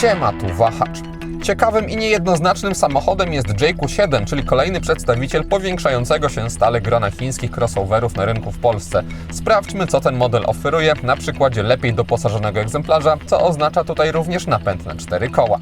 Siema, tu wahacz. Ciekawym i niejednoznacznym samochodem jest JQ7, czyli kolejny przedstawiciel powiększającego się stale grona chińskich crossoverów na rynku w Polsce. Sprawdźmy, co ten model oferuje na przykładzie lepiej doposażonego egzemplarza, co oznacza tutaj również napęd na cztery koła.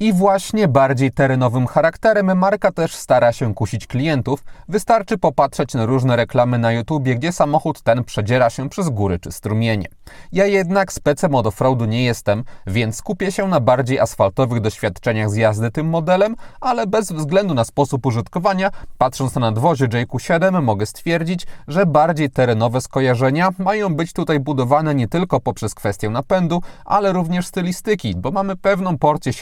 I właśnie bardziej terenowym charakterem marka też stara się kusić klientów. Wystarczy popatrzeć na różne reklamy na YouTubie, gdzie samochód ten przedziera się przez góry czy strumienie. Ja jednak specem od offroadu nie jestem, więc skupię się na bardziej asfaltowych doświadczeniach z jazdy tym modelem, ale bez względu na sposób użytkowania, patrząc na nadwozie JQ7 mogę stwierdzić, że bardziej terenowe skojarzenia mają być tutaj budowane nie tylko poprzez kwestię napędu, ale również stylistyki, bo mamy pewną porcję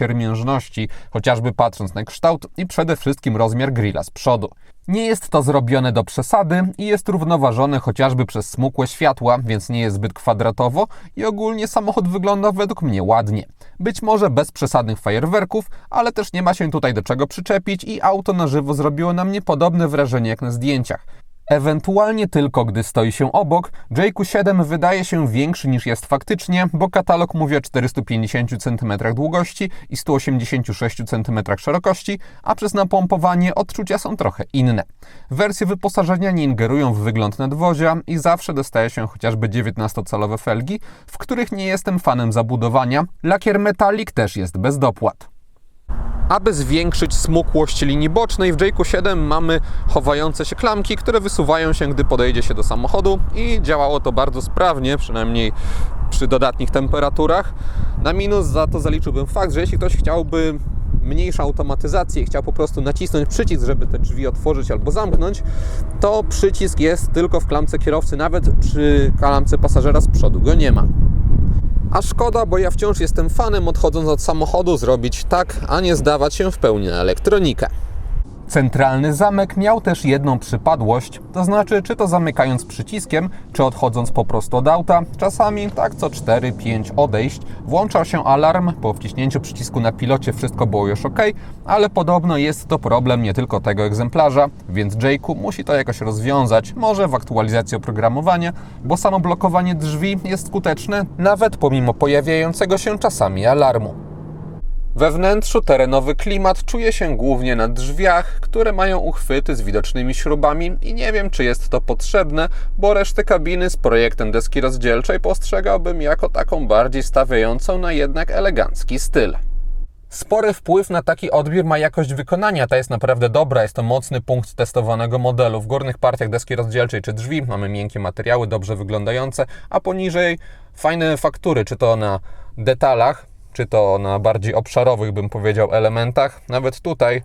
siermiężności chociażby patrząc na kształt i przede wszystkim rozmiar grilla z przodu. Nie jest to zrobione do przesady i jest równoważone chociażby przez smukłe światła, więc nie jest zbyt kwadratowo i ogólnie samochód wygląda według mnie ładnie. Być może bez przesadnych fajerwerków, ale też nie ma się tutaj do czego przyczepić i auto na żywo zrobiło na mnie podobne wrażenie jak na zdjęciach. Ewentualnie tylko gdy stoi się obok, JQ7 wydaje się większy niż jest faktycznie, bo katalog mówi o 450 cm długości i 186 cm szerokości, a przez napompowanie odczucia są trochę inne. Wersje wyposażenia nie ingerują w wygląd nadwozia i zawsze dostaje się chociażby 19-calowe felgi, w których nie jestem fanem zabudowania. Lakier metalik też jest bez dopłat. Aby zwiększyć smukłość linii bocznej, w JQ7 mamy chowające się klamki, które wysuwają się, gdy podejdzie się do samochodu i działało to bardzo sprawnie, przynajmniej przy dodatnich temperaturach. Na minus za to zaliczyłbym fakt, że jeśli ktoś chciałby mniejszą automatyzację i chciał po prostu nacisnąć przycisk, żeby te drzwi otworzyć albo zamknąć, to przycisk jest tylko w klamce kierowcy, nawet przy klamce pasażera z przodu go nie ma. A szkoda, bo ja wciąż jestem fanem odchodząc od samochodu zrobić tak, a nie zdawać się w pełni na elektronikę. Centralny zamek miał też jedną przypadłość, to znaczy czy to zamykając przyciskiem, czy odchodząc po prostu od auta, czasami tak co 4-5 odejść, włączał się alarm, po wciśnięciu przycisku na pilocie wszystko było już ok, ale podobno jest to problem nie tylko tego egzemplarza, więc Jake'u musi to jakoś rozwiązać, może w aktualizacji oprogramowania, bo samo blokowanie drzwi jest skuteczne, nawet pomimo pojawiającego się czasami alarmu. We wnętrzu terenowy klimat czuje się głównie na drzwiach, które mają uchwyty z widocznymi śrubami i nie wiem, czy jest to potrzebne, bo resztę kabiny z projektem deski rozdzielczej postrzegałbym jako taką bardziej stawiającą na jednak elegancki styl. Spory wpływ na taki odbiór ma jakość wykonania. Ta jest naprawdę dobra. Jest to mocny punkt testowanego modelu. W górnych partiach deski rozdzielczej czy drzwi mamy miękkie materiały, dobrze wyglądające, a poniżej fajne faktury, czy to na detalach, czy to na bardziej obszarowych, bym powiedział, elementach. Nawet tutaj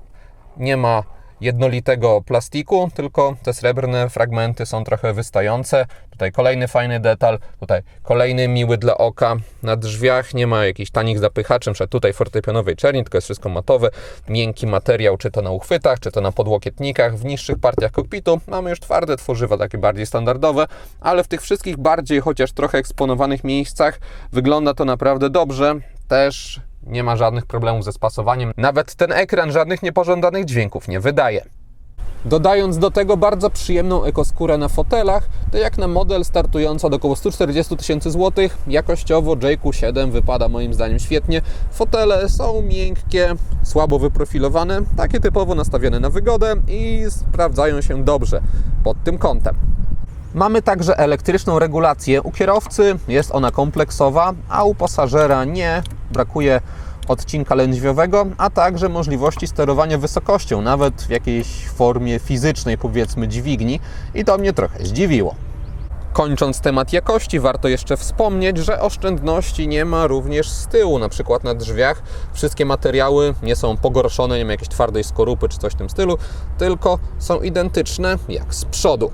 nie ma jednolitego plastiku, tylko te srebrne fragmenty są trochę wystające. Tutaj kolejny fajny detal, tutaj kolejny miły dla oka. Na drzwiach nie ma jakichś tanich zapychaczy, np. tutaj fortepianowej czerni, tylko jest wszystko matowe. Miękki materiał, czy to na uchwytach, czy to na podłokietnikach. W niższych partiach kokpitu mamy już twarde tworzywa, takie bardziej standardowe, ale w tych wszystkich bardziej, chociaż trochę eksponowanych miejscach wygląda to naprawdę dobrze też nie ma żadnych problemów ze spasowaniem. Nawet ten ekran żadnych niepożądanych dźwięków nie wydaje. Dodając do tego bardzo przyjemną ekoskórę na fotelach, to jak na model startujący od około 140 tysięcy złotych, jakościowo JQ7 wypada moim zdaniem świetnie. Fotele są miękkie, słabo wyprofilowane, takie typowo nastawione na wygodę i sprawdzają się dobrze pod tym kątem. Mamy także elektryczną regulację. U kierowcy jest ona kompleksowa, a u pasażera nie. Brakuje odcinka lędźwiowego, a także możliwości sterowania wysokością, nawet w jakiejś formie fizycznej, powiedzmy dźwigni i to mnie trochę zdziwiło. Kończąc temat jakości, warto jeszcze wspomnieć, że oszczędności nie ma również z tyłu, na przykład na drzwiach. Wszystkie materiały nie są pogorszone, nie ma jakiejś twardej skorupy czy coś w tym stylu, tylko są identyczne jak z przodu.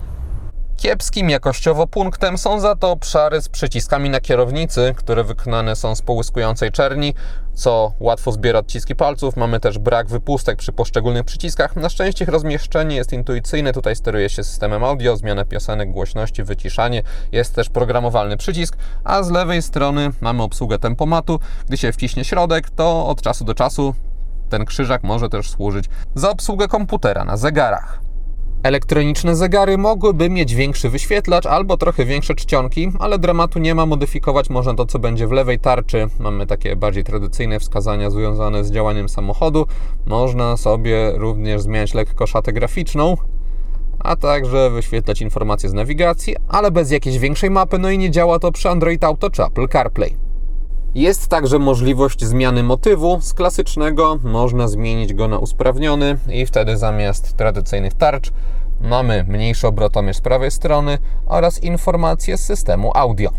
Kiepskim jakościowo punktem są za to obszary z przyciskami na kierownicy, które wykonane są z połyskującej czerni, co łatwo zbiera odciski palców. Mamy też brak wypustek przy poszczególnych przyciskach. Na szczęście ich rozmieszczenie jest intuicyjne. Tutaj steruje się systemem audio, zmiana piosenek, głośności, wyciszanie. Jest też programowalny przycisk, a z lewej strony mamy obsługę tempomatu. Gdy się wciśnie środek, to od czasu do czasu ten krzyżak może też służyć za obsługę komputera na zegarach. Elektroniczne zegary mogłyby mieć większy wyświetlacz albo trochę większe czcionki, ale dramatu nie ma, modyfikować można to, co będzie w lewej tarczy. Mamy takie bardziej tradycyjne wskazania związane z działaniem samochodu. Można sobie również zmieniać lekko szatę graficzną, a także wyświetlać informacje z nawigacji, ale bez jakiejś większej mapy, no i nie działa to przy Android Auto czy Apple CarPlay. Jest także możliwość zmiany motywu. Z klasycznego można zmienić go na usprawniony i wtedy zamiast tradycyjnych tarcz mamy mniejszy obrotomierz z prawej strony oraz informacje z systemu audio.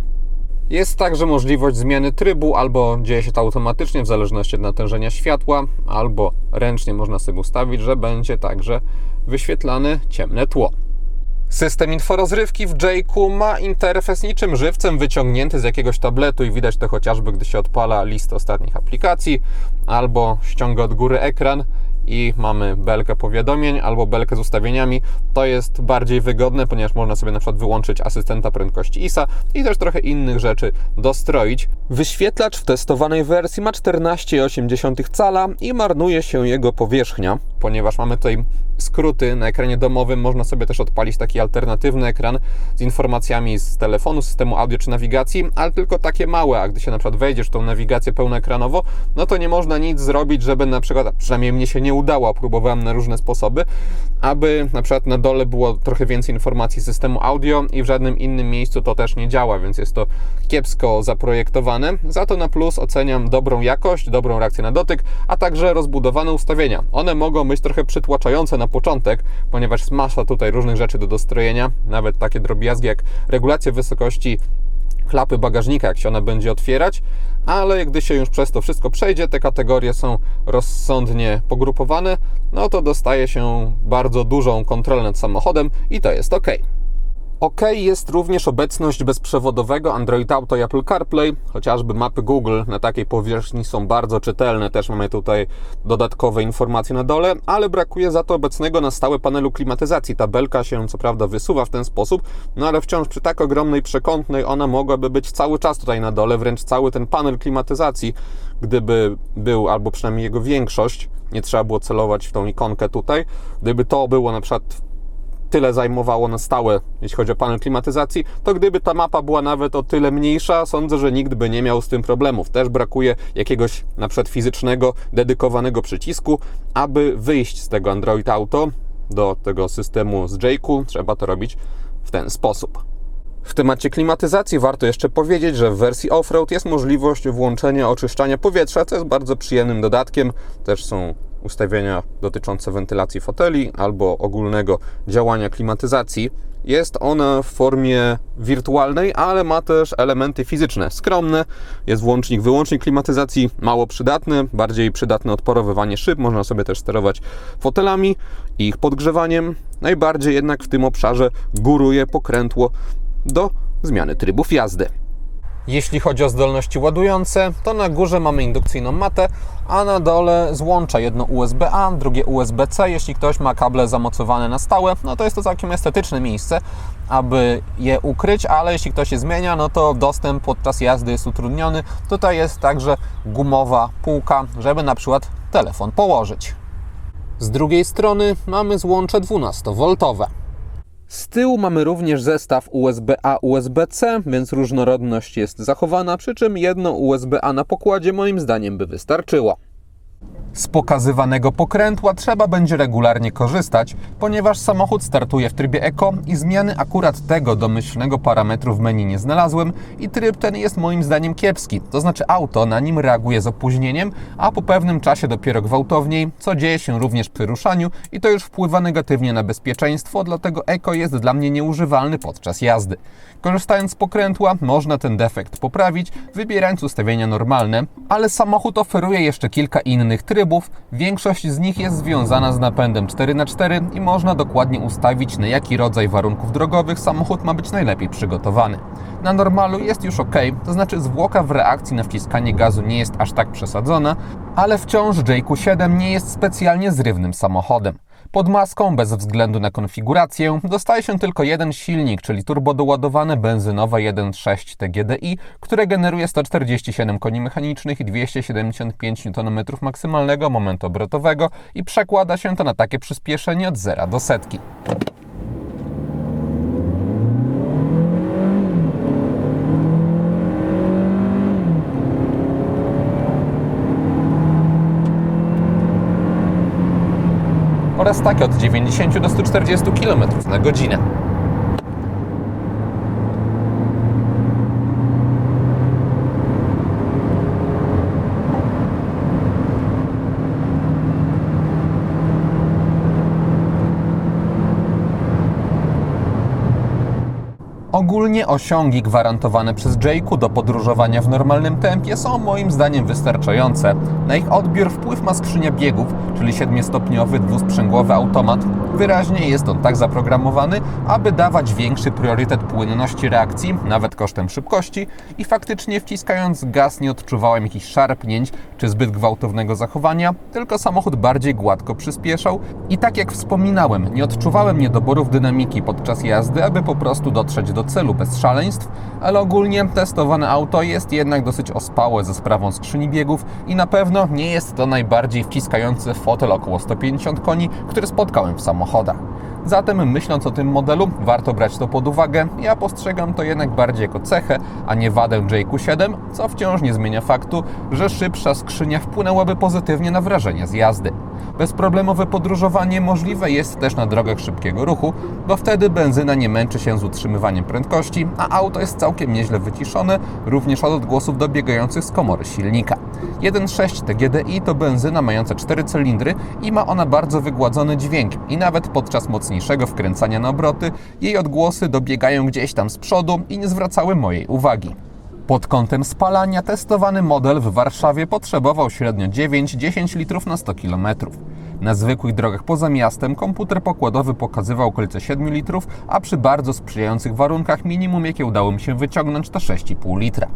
Jest także możliwość zmiany trybu, albo dzieje się to automatycznie w zależności od natężenia światła, albo ręcznie można sobie ustawić, że będzie także wyświetlane ciemne tło. System inforozrywki w Jake'u ma interfejs niczym żywcem wyciągnięty z jakiegoś tabletu i widać to chociażby, gdy się odpala list ostatnich aplikacji albo ściąga od góry ekran i mamy belkę powiadomień albo belkę z ustawieniami. To jest bardziej wygodne, ponieważ można sobie na przykład wyłączyć asystenta prędkości ISA i też trochę innych rzeczy dostroić. Wyświetlacz w testowanej wersji ma 14,8 cala i marnuje się jego powierzchnia, ponieważ mamy tutaj skróty na ekranie domowym. Można sobie też odpalić taki alternatywny ekran z informacjami z telefonu, systemu audio czy nawigacji, ale tylko takie małe, a gdy się na przykład wejdziesz w tą nawigację pełnoekranowo, no to nie można nic zrobić, żeby na przykład, przynajmniej mnie się nie udało, próbowałem na różne sposoby, aby na przykład na dole było trochę więcej informacji z systemu audio i w żadnym innym miejscu to też nie działa, więc jest to kiepsko zaprojektowane. Za to na plus oceniam dobrą jakość, dobrą reakcję na dotyk, a także rozbudowane ustawienia. One mogą być trochę przytłaczające na początek, ponieważ jest masa tutaj różnych rzeczy do dostrojenia, nawet takie drobiazgi jak regulacja wysokości klapy bagażnika, jak się ona będzie otwierać, ale gdy się już przez to wszystko przejdzie, te kategorie są rozsądnie pogrupowane, no to dostaje się bardzo dużą kontrolę nad samochodem i to jest ok. OK jest również obecność bezprzewodowego Android Auto i Apple CarPlay, chociażby mapy Google na takiej powierzchni są bardzo czytelne, też mamy tutaj dodatkowe informacje na dole, ale brakuje za to obecnego na stałe panelu klimatyzacji. Tabelka się co prawda wysuwa w ten sposób, no ale wciąż przy tak ogromnej przekątnej ona mogłaby być cały czas tutaj na dole, wręcz cały ten panel klimatyzacji, gdyby był, albo przynajmniej jego większość, nie trzeba było celować w tą ikonkę tutaj, gdyby to było na przykład tyle zajmowało na stałe, jeśli chodzi o panel klimatyzacji, to gdyby ta mapa była nawet o tyle mniejsza, sądzę, że nikt by nie miał z tym problemów. Też brakuje jakiegoś na przykład fizycznego, dedykowanego przycisku, aby wyjść z tego Android Auto do tego systemu z Jake'u. Trzeba to robić w ten sposób. W temacie klimatyzacji warto jeszcze powiedzieć, że w wersji off-road jest możliwość włączenia oczyszczania powietrza, co jest bardzo przyjemnym dodatkiem. Też są ustawienia dotyczące wentylacji foteli albo ogólnego działania klimatyzacji. Jest ona w formie wirtualnej, ale ma też elementy fizyczne. Skromne, jest włącznik, wyłącznik klimatyzacji, mało przydatny, bardziej przydatne odporowywanie szyb. Można sobie też sterować fotelami i ich podgrzewaniem. Najbardziej jednak w tym obszarze góruje pokrętło do zmiany trybów jazdy. Jeśli chodzi o zdolności ładujące, to na górze mamy indukcyjną matę, a na dole złącza jedno USB-A, drugie USB-C. Jeśli ktoś ma kable zamocowane na stałe, no to jest to całkiem estetyczne miejsce, aby je ukryć, ale jeśli ktoś je zmienia, no to dostęp podczas jazdy jest utrudniony. Tutaj jest także gumowa półka, żeby na przykład telefon położyć. Z drugiej strony mamy złącze 12V. Z tyłu mamy również zestaw USB-A, USB-C, więc różnorodność jest zachowana, przy czym jedno USB-A na pokładzie moim zdaniem by wystarczyło. Z pokazywanego pokrętła trzeba będzie regularnie korzystać, ponieważ samochód startuje w trybie Eco i zmiany akurat tego domyślnego parametru w menu nie znalazłem i tryb ten jest moim zdaniem kiepski. To znaczy auto na nim reaguje z opóźnieniem, a po pewnym czasie dopiero gwałtowniej, co dzieje się również przy ruszaniu i to już wpływa negatywnie na bezpieczeństwo, dlatego Eco jest dla mnie nieużywalny podczas jazdy. Korzystając z pokrętła można ten defekt poprawić, wybierając ustawienia normalne, ale samochód oferuje jeszcze kilka innych trybów. Większość z nich jest związana z napędem 4x4 i można dokładnie ustawić na jaki rodzaj warunków drogowych samochód ma być najlepiej przygotowany. Na normalu jest już ok, to znaczy zwłoka w reakcji na wciskanie gazu nie jest aż tak przesadzona, ale wciąż Jayku 7 nie jest specjalnie zrywnym samochodem. Pod maską, bez względu na konfigurację, dostaje się tylko jeden silnik, czyli turbodoładowane benzynowe 1.6 TGDI, które generuje 147 koni mechanicznych i 275 Nm maksymalnego momentu obrotowego i przekłada się to na takie przyspieszenie od zera do setki. Oraz takie od 90 do 140 km na godzinę. Ogólnie osiągi gwarantowane przez Jake'u do podróżowania w normalnym tempie są moim zdaniem wystarczające. Na ich odbiór wpływ ma skrzynia biegów, czyli 7-stopniowy dwusprzęgłowy automat. Wyraźnie jest on tak zaprogramowany, aby dawać większy priorytet płynności reakcji, nawet kosztem szybkości i faktycznie wciskając gaz nie odczuwałem jakichś szarpnięć czy zbyt gwałtownego zachowania, tylko samochód bardziej gładko przyspieszał. I tak jak wspominałem, nie odczuwałem niedoborów dynamiki podczas jazdy, aby po prostu dotrzeć do celu bez szaleństw, ale ogólnie testowane auto jest jednak dosyć ospałe ze sprawą skrzyni biegów i na pewno nie jest to najbardziej wciskający fotel około 150 koni, który spotkałem w 好的 Zatem myśląc o tym modelu, warto brać to pod uwagę. Ja postrzegam to jednak bardziej jako cechę, a nie wadę JQ7, co wciąż nie zmienia faktu, że szybsza skrzynia wpłynęłaby pozytywnie na wrażenie z jazdy. Bezproblemowe podróżowanie możliwe jest też na drogach szybkiego ruchu, bo wtedy benzyna nie męczy się z utrzymywaniem prędkości, a auto jest całkiem nieźle wyciszone, również od odgłosów dobiegających z komory silnika. 1.6 TGDI to benzyna mająca 4 cylindry i ma ona bardzo wygładzony dźwięk i nawet podczas mocniejszego wkręcania na obroty jej odgłosy dobiegają gdzieś tam z przodu i nie zwracały mojej uwagi. Pod kątem spalania testowany model w Warszawie potrzebował średnio 9-10 litrów na 100 km. Na zwykłych drogach poza miastem komputer pokładowy pokazywał okolice 7 litrów, a przy bardzo sprzyjających warunkach minimum jakie udało mi się wyciągnąć to 6,5 litra.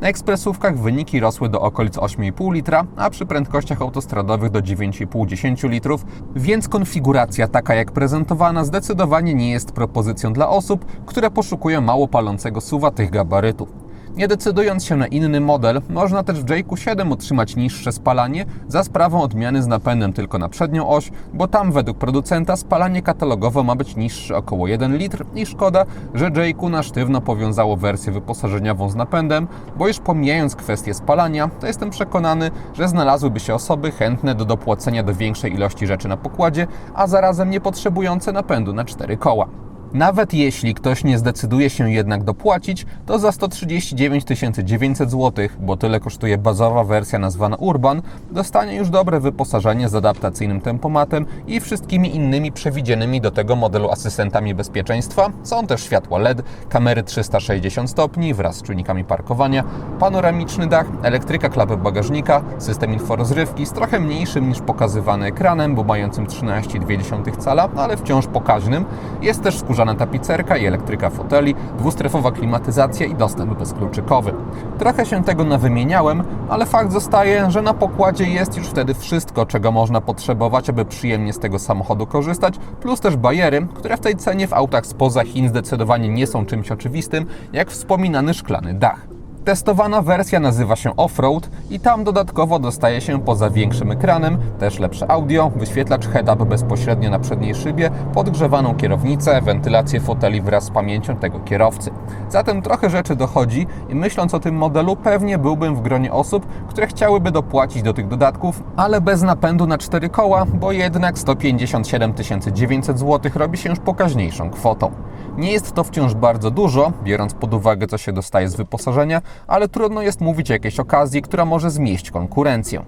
Na ekspresówkach wyniki rosły do okolic 8,5 litra, a przy prędkościach autostradowych do 9,5-10 litrów, więc konfiguracja taka jak prezentowana zdecydowanie nie jest propozycją dla osób, które poszukują mało palącego suwa tych gabarytów. Nie decydując się na inny model, można też w JQ7 otrzymać niższe spalanie za sprawą odmiany z napędem tylko na przednią oś, bo tam według producenta spalanie katalogowo ma być niższe około 1 litr i szkoda, że JQ na sztywno powiązało wersję wyposażeniową z napędem, bo już pomijając kwestię spalania, to jestem przekonany, że znalazłyby się osoby chętne do dopłacenia do większej ilości rzeczy na pokładzie, a zarazem nie potrzebujące napędu na cztery koła. Nawet jeśli ktoś nie zdecyduje się jednak dopłacić, to za 139 900 zł, bo tyle kosztuje bazowa wersja nazwana Urban, dostanie już dobre wyposażenie z adaptacyjnym tempomatem i wszystkimi innymi przewidzianymi do tego modelu asystentami bezpieczeństwa. Są też światła LED, kamery 360 stopni wraz z czujnikami parkowania, panoramiczny dach, elektryka klapy bagażnika, system inforozrywki z trochę mniejszym niż pokazywany ekranem, bo mającym 13,2 cala, ale wciąż pokaźnym. Jest też skórzany skórzana tapicerka i elektryka foteli, dwustrefowa klimatyzacja i dostęp bezkluczykowy. Trochę się tego nawymieniałem, ale fakt zostaje, że na pokładzie jest już wtedy wszystko, czego można potrzebować, aby przyjemnie z tego samochodu korzystać, plus też bajery, które w tej cenie w autach spoza Chin zdecydowanie nie są czymś oczywistym, jak wspominany szklany dach. Testowana wersja nazywa się Offroad i tam dodatkowo dostaje się poza większym ekranem też lepsze audio, wyświetlacz head-up bezpośrednio na przedniej szybie, podgrzewaną kierownicę, wentylację foteli wraz z pamięcią tego kierowcy. Zatem trochę rzeczy dochodzi i myśląc o tym modelu pewnie byłbym w gronie osób, które chciałyby dopłacić do tych dodatków, ale bez napędu na cztery koła, bo jednak 157 900 zł robi się już pokaźniejszą kwotą. Nie jest to wciąż bardzo dużo, biorąc pod uwagę co się dostaje z wyposażenia, ale trudno jest mówić o jakiejś okazji, która może zmieść konkurencję.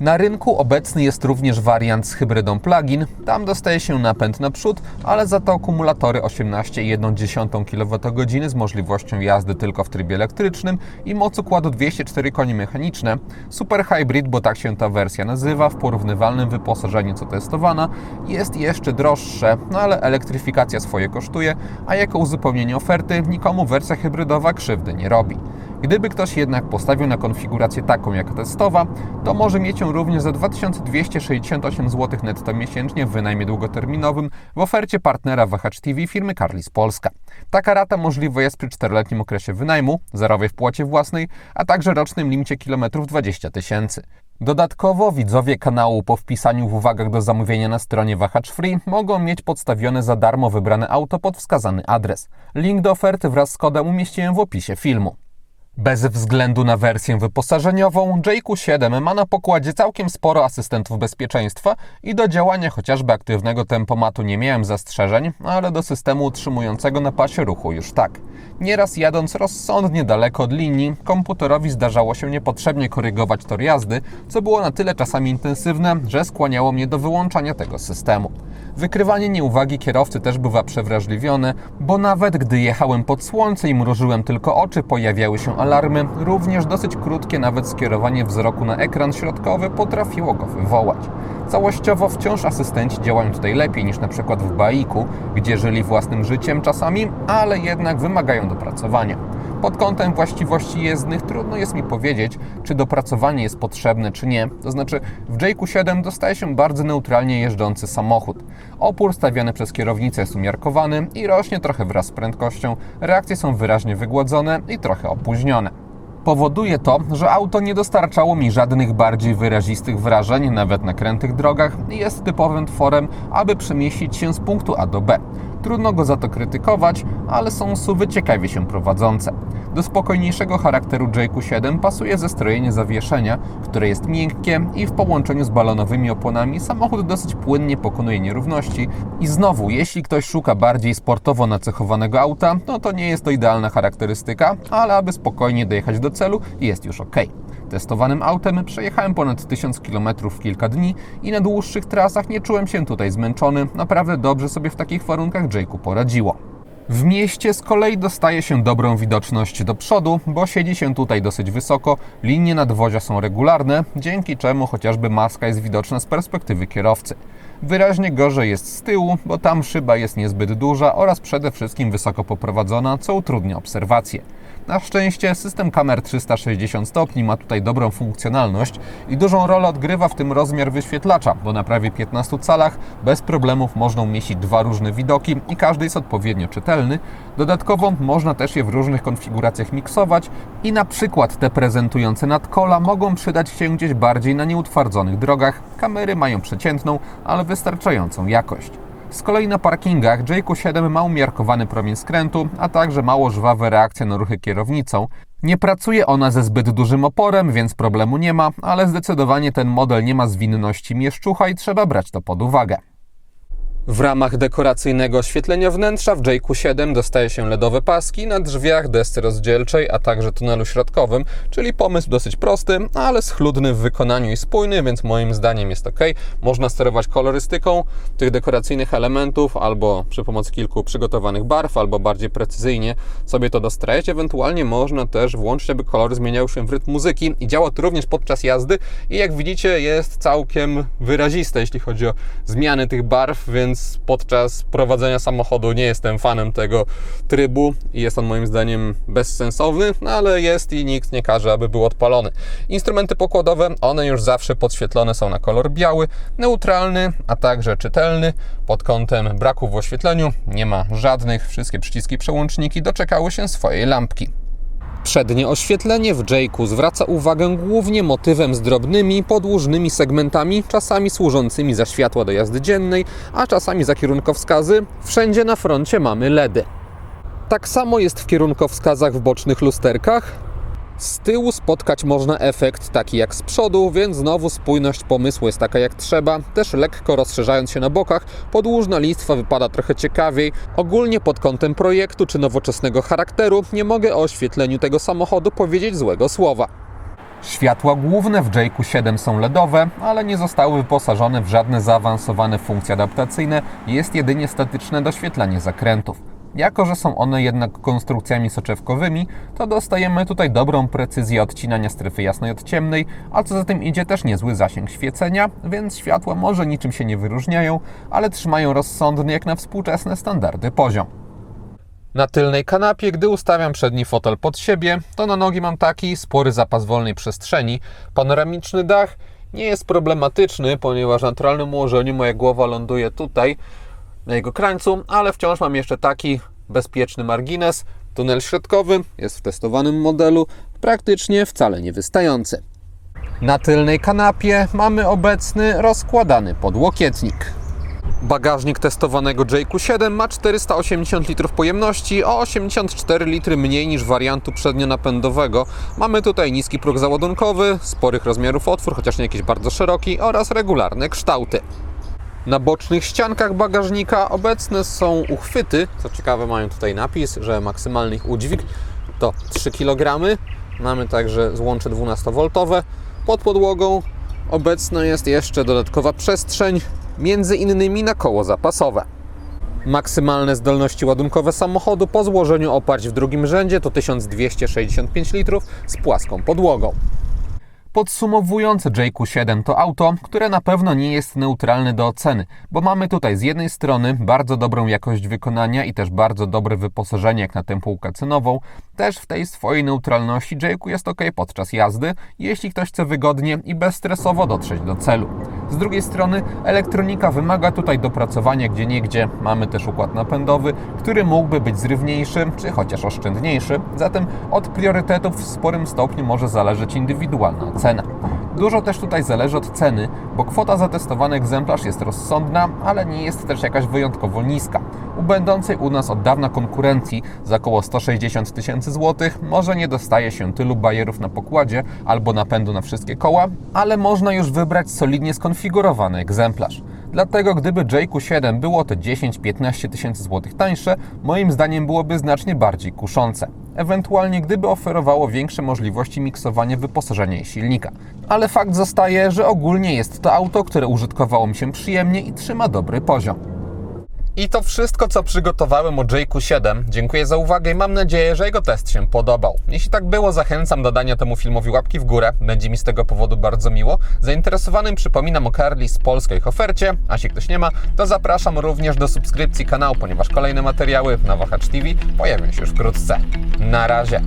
Na rynku obecny jest również wariant z hybrydą plug-in. Tam dostaje się napęd naprzód, ale za to akumulatory 18,1 kWh z możliwością jazdy tylko w trybie elektrycznym i moc układu 204 konie mechaniczne. Super Hybrid, bo tak się ta wersja nazywa, w porównywalnym wyposażeniu co testowana, jest jeszcze droższe, no ale elektryfikacja swoje kosztuje, a jako uzupełnienie oferty nikomu wersja hybrydowa krzywdy nie robi. Gdyby ktoś jednak postawił na konfigurację taką jak testowa, to może mieć ją również za 2268 zł netto miesięcznie w wynajmie długoterminowym w ofercie partnera WH TV firmy Carlis Polska. Taka rata możliwa jest przy 4-letnim okresie wynajmu, zerowej wpłacie własnej, a także rocznym limicie kilometrów 20 tysięcy. Dodatkowo widzowie kanału po wpisaniu w uwagach do zamówienia na stronie Wahacz Free mogą mieć podstawione za darmo wybrane auto pod wskazany adres. Link do oferty wraz z kodem umieściłem w opisie filmu. Bez względu na wersję wyposażeniową, JQ7 ma na pokładzie całkiem sporo asystentów bezpieczeństwa i do działania chociażby aktywnego tempomatu nie miałem zastrzeżeń, ale do systemu utrzymującego na pasie ruchu już tak. Nieraz jadąc rozsądnie daleko od linii, komputerowi zdarzało się niepotrzebnie korygować tor jazdy, co było na tyle czasami intensywne, że skłaniało mnie do wyłączania tego systemu. Wykrywanie nieuwagi kierowcy też bywa przewrażliwione, bo nawet gdy jechałem pod słońce i mrużyłem tylko oczy, pojawiały się alarmy, również dosyć krótkie nawet skierowanie wzroku na ekran środkowy potrafiło go wywołać. Całościowo wciąż asystenci działają tutaj lepiej niż na przykład w Baiku, gdzie żyli własnym życiem czasami, ale jednak wymagają dopracowania. Pod kątem właściwości jezdnych trudno jest mi powiedzieć, czy dopracowanie jest potrzebne, czy nie. To znaczy, w JQ7 dostaje się bardzo neutralnie jeżdżący samochód. Opór stawiany przez kierownicę jest umiarkowany i rośnie trochę wraz z prędkością. Reakcje są wyraźnie wygłodzone i trochę opóźnione. Powoduje to, że auto nie dostarczało mi żadnych bardziej wyrazistych wrażeń, nawet na krętych drogach, i jest typowym tworem, aby przemieścić się z punktu A do B. Trudno go za to krytykować, ale są suwy ciekawie się prowadzące. Do spokojniejszego charakteru JQ7 pasuje zestrojenie zawieszenia, które jest miękkie i w połączeniu z balonowymi oponami samochód dosyć płynnie pokonuje nierówności. I znowu, jeśli ktoś szuka bardziej sportowo nacechowanego auta, no to nie jest to idealna charakterystyka, ale aby spokojnie dojechać do celu jest już ok. Testowanym autem przejechałem ponad 1000 km w kilka dni i na dłuższych trasach nie czułem się tutaj zmęczony. Naprawdę dobrze sobie w takich warunkach Jake'u poradziło. W mieście z kolei dostaje się dobrą widoczność do przodu, bo siedzi się tutaj dosyć wysoko, linie nadwozia są regularne, dzięki czemu chociażby maska jest widoczna z perspektywy kierowcy. Wyraźnie gorzej jest z tyłu, bo tam szyba jest niezbyt duża oraz przede wszystkim wysoko poprowadzona, co utrudnia obserwację. Na szczęście system kamer 360 stopni ma tutaj dobrą funkcjonalność i dużą rolę odgrywa w tym rozmiar wyświetlacza, bo na prawie 15 calach bez problemów można umieścić dwa różne widoki i każdy jest odpowiednio czytelny. Dodatkowo można też je w różnych konfiguracjach miksować i na przykład te prezentujące nadkola mogą przydać się gdzieś bardziej na nieutwardzonych drogach. Kamery mają przeciętną, ale wystarczającą jakość. Z kolei na parkingach JQ7 ma umiarkowany promień skrętu, a także mało żwawe reakcje na ruchy kierownicą. Nie pracuje ona ze zbyt dużym oporem, więc problemu nie ma, ale zdecydowanie ten model nie ma zwinności mieszczucha i trzeba brać to pod uwagę. W ramach dekoracyjnego oświetlenia wnętrza w JQ7 dostaje się LEDowe paski na drzwiach, desce rozdzielczej, a także tunelu środkowym, czyli pomysł dosyć prosty, ale schludny w wykonaniu i spójny, więc moim zdaniem jest ok. Można sterować kolorystyką tych dekoracyjnych elementów, albo przy pomocy kilku przygotowanych barw, albo bardziej precyzyjnie sobie to dostrajać. Ewentualnie można też włączyć, aby kolory zmieniały się w rytm muzyki i działa to również podczas jazdy i jak widzicie jest całkiem wyraziste, jeśli chodzi o zmiany tych barw, więc więc podczas prowadzenia samochodu nie jestem fanem tego trybu i jest on moim zdaniem bezsensowny, no ale jest i nikt nie każe, aby był odpalony. Instrumenty pokładowe, one już zawsze podświetlone są na kolor biały, neutralny, a także czytelny. Pod kątem braków w oświetleniu nie ma żadnych, wszystkie przyciski przełączniki doczekały się swojej lampki. Przednie oświetlenie w Jake'u zwraca uwagę głównie motywem z drobnymi, podłużnymi segmentami, czasami służącymi za światła do jazdy dziennej, a czasami za kierunkowskazy. Wszędzie na froncie mamy LEDy. Tak samo jest w kierunkowskazach w bocznych lusterkach, z tyłu spotkać można efekt taki jak z przodu, więc znowu spójność pomysłu jest taka jak trzeba, też lekko rozszerzając się na bokach, podłużna listwa wypada trochę ciekawiej. Ogólnie pod kątem projektu czy nowoczesnego charakteru nie mogę o oświetleniu tego samochodu powiedzieć złego słowa. Światła główne w Jake'u 7 są LEDowe, ale nie zostały wyposażone w żadne zaawansowane funkcje adaptacyjne, jest jedynie statyczne doświetlenie zakrętów. Jako, że są one jednak konstrukcjami soczewkowymi, to dostajemy tutaj dobrą precyzję odcinania strefy jasnej od ciemnej, a co za tym idzie też niezły zasięg świecenia, więc światła może niczym się nie wyróżniają, ale trzymają rozsądny jak na współczesne standardy poziom. Na tylnej kanapie, gdy ustawiam przedni fotel pod siebie, to na nogi mam taki spory zapas wolnej przestrzeni. Panoramiczny dach nie jest problematyczny, ponieważ w naturalnym ułożeniu moja głowa ląduje tutaj, na jego krańcu, ale wciąż mam jeszcze taki bezpieczny margines. Tunel środkowy jest w testowanym modelu, praktycznie wcale nie wystający. Na tylnej kanapie mamy obecny rozkładany podłokietnik. Bagażnik testowanego JQ7 ma 480 litrów pojemności, o 84 litry mniej niż wariantu przednionapędowego. Mamy tutaj niski próg załadunkowy, sporych rozmiarów otwór, chociaż nie jakiś bardzo szeroki, oraz regularne kształty. Na bocznych ściankach bagażnika obecne są uchwyty. Co ciekawe, mają tutaj napis, że maksymalny ich udźwig to 3 kg. Mamy także złącze 12V. Pod podłogą obecna jest jeszcze dodatkowa przestrzeń, między innymi na koło zapasowe. Maksymalne zdolności ładunkowe samochodu po złożeniu oparć w drugim rzędzie to 1265 litrów z płaską podłogą. Podsumowując, JQ7 to auto, które na pewno nie jest neutralne do oceny, bo mamy tutaj z jednej strony bardzo dobrą jakość wykonania i też bardzo dobre wyposażenie jak na tę półkę cenową. Też w tej swojej neutralności JQ jest ok podczas jazdy, jeśli ktoś chce wygodnie i bezstresowo dotrzeć do celu. Z drugiej strony elektronika wymaga tutaj dopracowania gdzie niegdzie. Mamy też układ napędowy, który mógłby być zrywniejszy czy chociaż oszczędniejszy. Zatem od priorytetów w sporym stopniu może zależeć indywidualna cena. Dużo też tutaj zależy od ceny, bo kwota za testowany egzemplarz jest rozsądna, ale nie jest też jakaś wyjątkowo niska. U będącej u nas od dawna konkurencji za około 160 tysięcy złotych może nie dostaje się tylu bajerów na pokładzie albo napędu na wszystkie koła, ale można już wybrać solidnie skonfigurowany egzemplarz. Dlatego gdyby JQ7 było to 10-15 tysięcy złotych tańsze, moim zdaniem byłoby znacznie bardziej kuszące. Ewentualnie gdyby oferowało większe możliwości miksowania wyposażenia i silnika. Ale fakt zostaje, że ogólnie jest to auto, które użytkowało mi się przyjemnie i trzyma dobry poziom. I to wszystko, co przygotowałem o JQ7. Dziękuję za uwagę i mam nadzieję, że jego test się podobał. Jeśli tak było, zachęcam do dania temu filmowi łapki w górę. Będzie mi z tego powodu bardzo miło. Zainteresowanym przypominam o Carly z polskiej ofercie, a jeśli ktoś nie ma, to zapraszam również do subskrypcji kanału, ponieważ kolejne materiały na Wahacz TV pojawią się już wkrótce. Na razie.